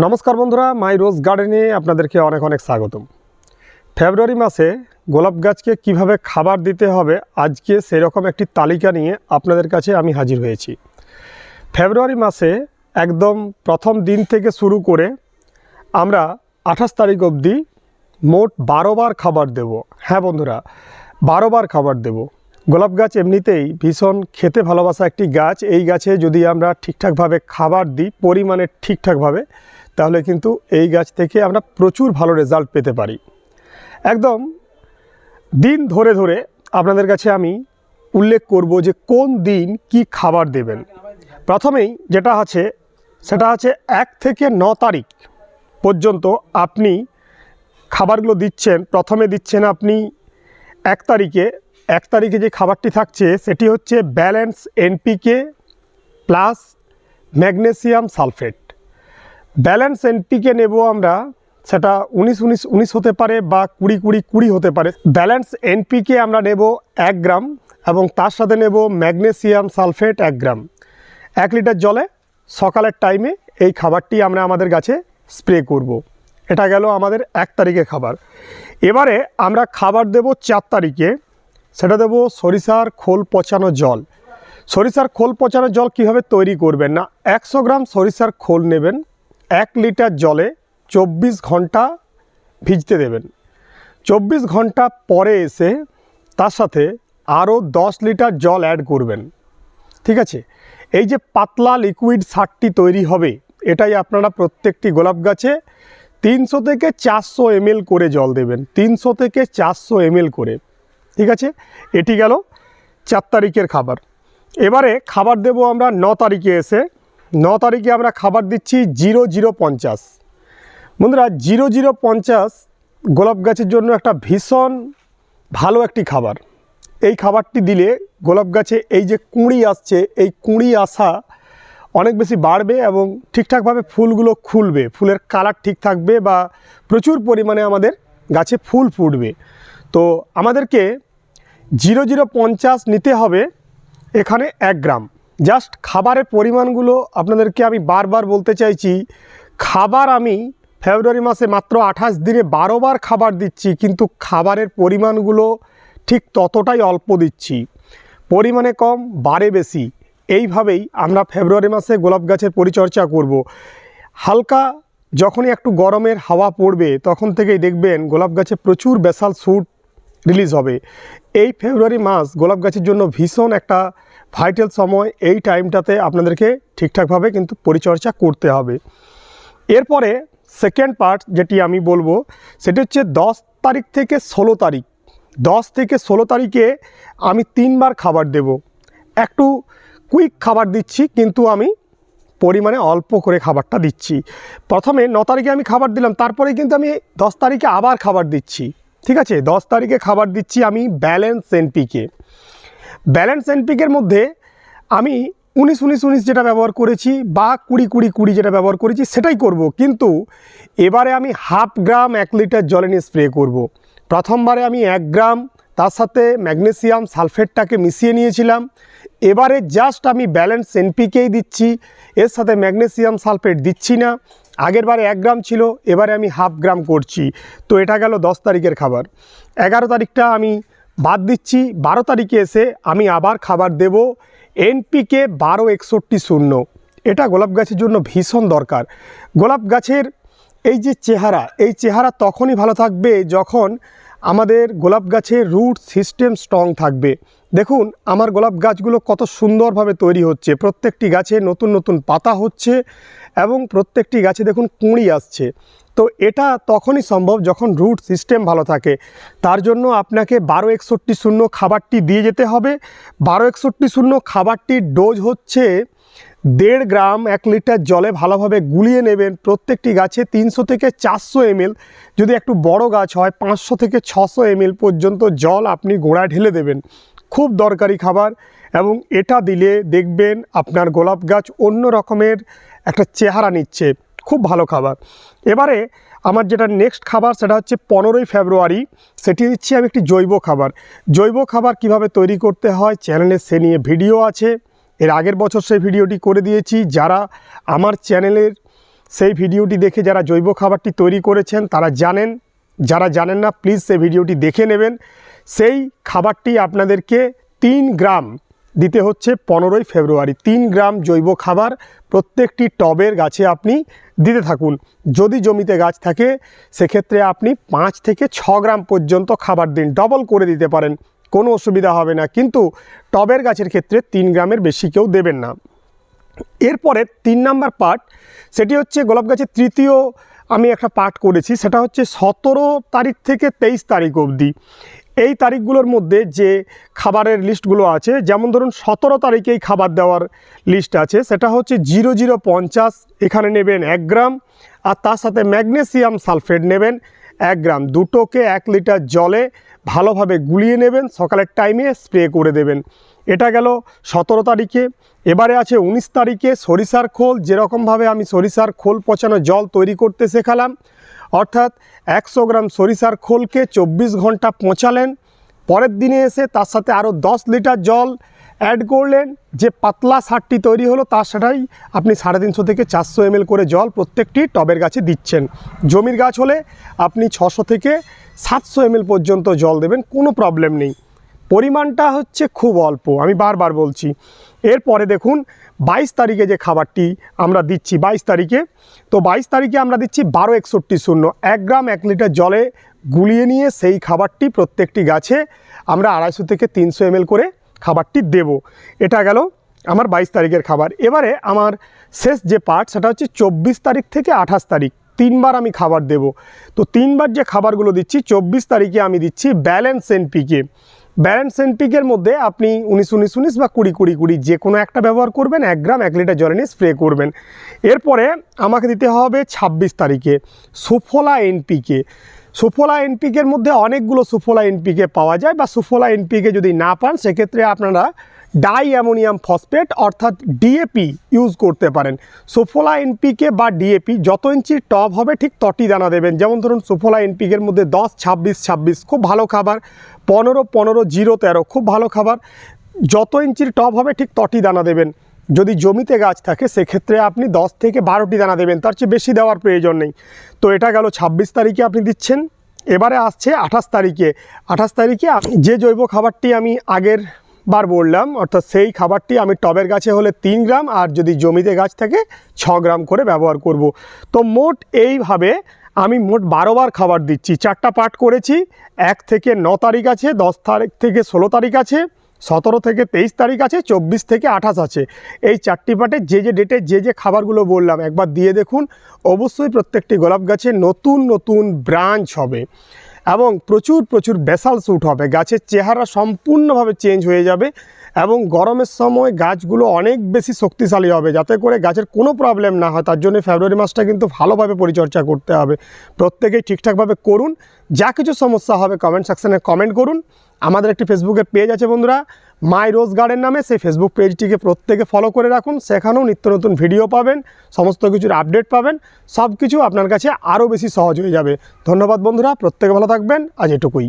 নমস্কার বন্ধুরা, মাই রোজ গার্ডেনে আপনাদেরকে অনেক অনেক স্বাগতম। ফেব্রুয়ারি মাসে গোলাপ গাছকে কীভাবে খাবার দিতে হবে, আজকে সেরকম একটি তালিকা নিয়ে আপনাদের কাছে আমি হাজির হয়েছি। ফেব্রুয়ারি মাসে একদম প্রথম দিন থেকে শুরু করে আমরা আঠাশ তারিখ অবধি মোট বারো বার খাবার দেব। হ্যাঁ বন্ধুরা, বারো বার খাবার দেব। গোলাপ গাছ এমনিতেই ভীষণ খেতে ভালোবাসা একটি গাছ। এই গাছে যদি আমরা ঠিকঠাকভাবে খাবার দিই, পরিমাণে ঠিকঠাকভাবে তাহলে কিন্তু এই গাছ থেকে আমরা প্রচুর ভালো রেজাল্ট পেতে পারি। একদম দিন ধরে ধরে আপনাদের কাছে আমি উল্লেখ করব যে কোন দিন কি খাবার দেবেন। প্রথমেই যেটা আছে, সেটা আছে এক থেকে ন তারিখ পর্যন্ত আপনি খাবারগুলো দিচ্ছেন, প্রথমে দিচ্ছেন আপনি এক তারিখে। এক তারিখে যে খাবারটি থাকছে, সেটি হচ্ছে balance NPK plus magnesium sulphate. Balance NPK নেব আমরা, সেটা উনিশ উনিশ উনিশ হতে পারে বা কুড়ি কুড়ি কুড়ি হতে পারে। ব্যালেন্স এনপিকে আমরা নেব এক গ্রাম এবং তার সাথে নেব ম্যাগনেসিয়াম সালফেট এক গ্রাম। এক লিটার জলে সকালের টাইমে এই খাবারটি আমরা আমাদের গাছে স্প্রে করব। এটা গেল আমাদের এক তারিখে খাবার। এবারে আমরা খাবার দেব চার তারিখে, সেটা দেব সরিষার খোল পচানো জল। সরিষার খোল পচানো জল কীভাবে তৈরি করবেন না? একশো গ্রাম সরিষার খোল নেবেন। এক লিটার জলে চব্বিশ ঘণ্টা ভিজতে দেবেন। চব্বিশ ঘণ্টা পরে এসে তার সাথে আরও দশ লিটার জল অ্যাড করবেন। ঠিক আছে? এই যে পাতলা লিকুইড সারটি তৈরি হবে, এটাই আপনারা প্রত্যেকটি গোলাপ গাছে তিনশো থেকে চারশো এমএল করে জল দেবেন। তিনশো থেকে চারশো এমএল করে। ঠিক আছে? এটি গেল চার তারিখের খাবার। এবারে খাবার দেব আমরা ন তারিখে এসে ন তারিখে আমরা খাবার দিচ্ছি জিরো জিরো পঞ্চাশ। বন্ধুরা, জিরো জিরো পঞ্চাশ গোলাপ গাছের জন্য একটা ভীষণ ভালো একটি খাবার। এই খাবারটি দিলে গোলাপ গাছে এই যে কুঁড়ি আসছে, এই কুঁড়ি আসা অনেক বেশি বাড়বে এবং ঠিকঠাকভাবে ফুলগুলো খুলবে। ফুলের কালার ঠিক থাকবে বা প্রচুর পরিমাণে আমাদের গাছে ফুল ফুটবে। তো আমাদেরকে জিরো জিরো পঞ্চাশ নিতে হবে, এখানে এক গ্রাম। জাস্ট খাবারের পরিমাণগুলো আপনাদেরকে আমি বারবার বলতে চাইছি, খাবার আমি ফেব্রুয়ারি মাসে মাত্র আঠাশ দিনে বারোবার খাবার দিচ্ছি, কিন্তু খাবারের পরিমাণগুলো ঠিক ততটাই অল্প দিচ্ছি। পরিমাণে কম বারে বেশি। এইভাবেই আমরা ফেব্রুয়ারি মাসে গোলাপ গাছের পরিচর্যা করব। হালকা যখনই একটু গরমের হাওয়া পড়বে, তখন থেকেই দেখবেন গোলাপ গাছে প্রচুর বেসাল স্যুট রিলিজ হবে। এই ফেব্রুয়ারি মাস গোলাপ গাছের জন্য ভীষণ একটা ভাইটাল সময় এই টাইমটাতে আপনাদেরকে ঠিকঠাকভাবে কিন্তু পরিচর্যা করতে হবে। এরপরে সেকেন্ড পার্ট যেটি আমি বলব, সেটি হচ্ছে দশ তারিখ থেকে ষোলো তারিখ। দশ থেকে ষোলো তারিখে আমি তিনবার খাবার দেব। একটু কুইক খাবার দিচ্ছি, কিন্তু আমি পরিমাণে অল্প করে খাবারটা দিচ্ছি। প্রথমে ন তারিখে আমি খাবার দিলাম, তারপরে কিন্তু আমি দশ তারিখে আবার খাবার দিচ্ছি। ঠিক আছে? দশ তারিখে খাবার দিচ্ছি আমি ব্যালেন্স এনপিকে। ব্যালেন্স এনপিকের মধ্যে আমি উনিশ উনিশ উনিশ যেটা ব্যবহার করেছি বা কুড়ি কুড়ি কুড়ি যেটা ব্যবহার করেছি সেটাই করব। কিন্তু এবারে আমি হাফ গ্রাম এক লিটার জলে নিয়ে স্প্রে করব। প্রথমবারে আমি এক গ্রাম, তার সাথে ম্যাগনেসিয়াম সালফেটটাকে মিশিয়ে নিয়েছিলাম। এবারে জাস্ট আমি ব্যালেন্স এনপিকেই দিচ্ছি, এর সাথে ম্যাগনেসিয়াম সালফেট দিচ্ছি না। আগের বারে এক গ্রাম ছিল, এবারে আমি হাফ গ্রাম করছি। তো এটা গেল দশ তারিখের খাবার। এগারো তারিখটা আমি বাদ দিচ্ছি, বারো তারিখে এসে আমি আবার খাবার দেব। এনপিকে বারো একষট্টি শূন্য। এটা গোলাপ গাছের জন্য ভীষণ দরকার। গোলাপ গাছের এই যে চেহারা, এই চেহারা তখনই ভালো থাকবে যখন আমাদের গোলাপ গাছের রুট সিস্টেম স্ট্রং থাকবে। দেখুন, আমার গোলাপ গাছগুলো কত সুন্দরভাবে তৈরি হচ্ছে। প্রত্যেকটি গাছে নতুন নতুন পাতা হচ্ছে এবং প্রত্যেকটি গাছে দেখুন কুঁড়ি আসছে। তো এটা তখনই সম্ভব যখন রুট সিস্টেম ভালো থাকে। তার জন্য আপনাকে বারো একষট্টি শূন্য খাবারটি দিয়ে যেতে হবে। বারো একষট্টি শূন্য খাবারটির ডোজ হচ্ছে দেড় গ্রাম এক লিটার জলে ভালোভাবে গুলিয়ে নেবেন প্রত্যেকটি গাছে তিনশো থেকে চারশো এমএল। যদি একটু বড় গাছ হয়, পাঁচশো থেকে ছশো এমএল পর্যন্ত জল আপনি গোড়ায় ঢেলে দেবেন। খুব দরকারি খাবার এবং এটা দিলে দেখবেন আপনার গোলাপ গাছ অন্য রকমের একটা চেহারা নিচ্ছে। খুব ভালো খাবার। এবারে আমার যেটা নেক্সট খাবার সেটা হচ্ছে পনেরোই ফেব্রুয়ারি। সেটি হচ্ছে আমি একটি জৈব খাবার। জৈব খাবার কীভাবে তৈরি করতে হয়? চ্যানেলে সে নিয়ে ভিডিও আছে। এর আগের বছর সেই ভিডিওটি করে দিয়েছি। যারা আমার চ্যানেলের সেই ভিডিওটি দেখে যারা জৈব খাবারটি তৈরি করেছেন, তারা জানেন, যারা জানেন না প্লিজ সেই ভিডিওটি দেখে নেবেন। সেই খাবারটি আপনাদেরকে তিন গ্রাম দিতে হচ্ছে পনেরোই ফেব্রুয়ারি। তিন গ্রাম জৈব খাবার প্রত্যেকটি টবের গাছে আপনি দিতে থাকুন। যদি জমিতে গাছ থাকে, সেক্ষেত্রে আপনি পাঁচ থেকে ছ গ্রাম পর্যন্ত খাবার দিন। ডবল করে দিতে পারেন। কোনো অসুবিধা হবে না। কিন্তু টবের গাছের ক্ষেত্রে তিন গ্রামের বেশি কেউ দেবেন না। এরপরে তিন নাম্বার পার্ট, সেটি হচ্ছে গোলাপ গাছের তৃতীয় আমি একটা পার্ট করেছি, সেটা হচ্ছে সতেরো তারিখ থেকে তেইশ তারিখ অবধি। এই তারিখগুলোর মধ্যে যে খাবারের লিস্টগুলো আছে, যেমন ধরুন সতেরো তারিখেই খাবার দেওয়ার লিস্ট আছে, সেটা হচ্ছে জিরো জিরো পঞ্চাশ, এখানে নেবেন এক গ্রাম, আর তার সাথে ম্যাগনেসিয়াম সালফেট নেবেন। এক গ্রাম। দুটোকে এক লিটার জলে ভালোভাবে গুলিয়ে নেবেন, সকালের টাইমে স্প্রে করে দেবেন। এটা গেল সতেরো তারিখে। এবারে আছে উনিশ তারিখে সরিষার খোল। যেরকমভাবে আমি সরিষার খোল পচানো জল তৈরি করতে শেখালাম, অর্থাৎ একশো গ্রাম সরিষার খোলকে চব্বিশ ঘণ্টা পচালেন। পরের দিনে এসে তার সাথে আরও দশ লিটার জল অ্যাড করলেন, যে পাতলা সারটি তৈরি হলো, তার সাটাই আপনি সাড়ে তিনশো থেকে চারশো এমএল করে জল প্রত্যেকটি টবের গাছে দিচ্ছেন। জমির গাছ হলে আপনি ছশো থেকে সাতশো এমএল পর্যন্ত জল দেবেন, কোনো প্রবলেম নেই। পরিমাণটা হচ্ছে খুব অল্প, আমি বারবার বলছি। এরপরে দেখুন, বাইশ তারিখে যে খাবারটি আমরা দিচ্ছি, বাইশ তারিখে, তো বাইশ তারিখে আমরা দিচ্ছি বারো একষট্টি শূন্য। এক গ্রাম এক লিটার জলে গুলিয়ে নিয়ে সেই খাবারটি প্রত্যেকটি গাছে আমরা আড়াইশো থেকে তিনশো এমএল করে খাবারটি দেব। এটা গেল আমার বাইশ তারিখের খাবার। এবারে আমার শেষ যে পার্ট সেটা হচ্ছে চব্বিশ তারিখ থেকে আঠাশ তারিখ। তিনবার আমি খাবার দেব। তো তিনবার যে খাবারগুলো দিচ্ছি, চব্বিশ তারিখে আমি দিচ্ছি ব্যালেন্স এনপিকে ব্যালেন্স এনপিকের মধ্যে আপনি উনিশ উনিশ উনিশ বা কুড়ি কুড়ি কুড়ি যে কোনো একটা ব্যবহার করবেন, এক গ্রাম, এক লিটার জলে নিয়ে স্প্রে করবেন। এরপরে আমাকে দিতে হবে ছাব্বিশ তারিখে সুফলা এনপিকে সুফলা এনপিকের মধ্যে অনেকগুলো সুফলা এনপিকে পাওয়া যায় বা সুফলা এনপিকে যদি না পান, সেক্ষেত্রে আপনারা ডাই অ্যামোনিয়াম ফসফেট অর্থাৎ ডিএপি ইউজ করতে পারেন। সুফলা এনপিকে বা ডিএপি যত ইঞ্চি টপ হবে, ঠিক তটি দানা দেবেন। যেমন ধরুন, সুফলা এনপিকের মধ্যে দশ, ছাব্বিশ ছাব্বিশ, খুব ভালো খাবার। পনেরো পনেরো, জিরো, তেরো, খুব ভালো খাবার। যত ইঞ্চির টপ হবে, ঠিক তটি দানা দেবেন। যদি জমিতে গাছ থাকে, সেক্ষেত্রে আপনি দশ থেকে বারোটি দানা দেবেন। তার চেয়ে বেশি দেওয়ার প্রয়োজন নেই। তো এটা গেল ছাব্বিশ তারিখে আপনি দিচ্ছেন। এবারে আসছে আঠাশ তারিখে। আঠাশ তারিখে যে জৈব খাবারটি আমি আগের বার বললাম, অর্থাৎ সেই খাবারটি আমি টবের গাছে হলে তিন গ্রাম, আর যদি জমিতে গাছ থাকে, ছ গ্রাম করে ব্যবহার করব। তো মোট এইভাবে আমি মোট বারোবার খাবার দিচ্ছি। চারটা পার্ট করেছি। এক থেকে ন তারিখ আছে, দশ তারিখ থেকে ষোলো তারিখ আছে। সতেরো থেকে তেইশ তারিখ আছে, চব্বিশ থেকে আঠাশ আছে। এই চারটি পার্টে যে যে ডেটে যে যে খাবারগুলো বললাম, একবার দিয়ে দেখুন। অবশ্যই প্রত্যেকটি গোলাপ গাছে নতুন নতুন ব্রাঞ্চ হবে। এবং প্রচুর প্রচুর বেসাল শ্যুট হবে। গাছের চেহারা সম্পূর্ণভাবে চেঞ্জ হয়ে যাবে এবং গরমের সময় গাছগুলো অনেক বেশি শক্তিশালী হবে। যাতে করে গাছের কোনো প্রবলেম না হয়, তার জন্য ফেব্রুয়ারি মাসটা কিন্তু ভালোভাবে পরিচর্যা করতে হবে। প্রত্যেকেই ঠিকঠাকভাবে করুন। যা কিছু সমস্যা হবে কমেন্ট সেকশানে কমেন্ট করুন। আমাদের একটি ফেসবুকের পেজ আছে বন্ধুরা মাই রোজ গার্ডেন নামে। সেই ফেসবুক পেজটিকে প্রত্যেকে ফলো করে রাখুন, সেখানেও নিত্য নতুন ভিডিও পাবেন, সমস্ত কিছুর আপডেট পাবেন সব কিছু আপনার কাছে আরও বেশি সহজ হয়ে যাবে। ধন্যবাদ বন্ধুরা, প্রত্যেকে ভালো থাকবেন, আজ এটুকুই।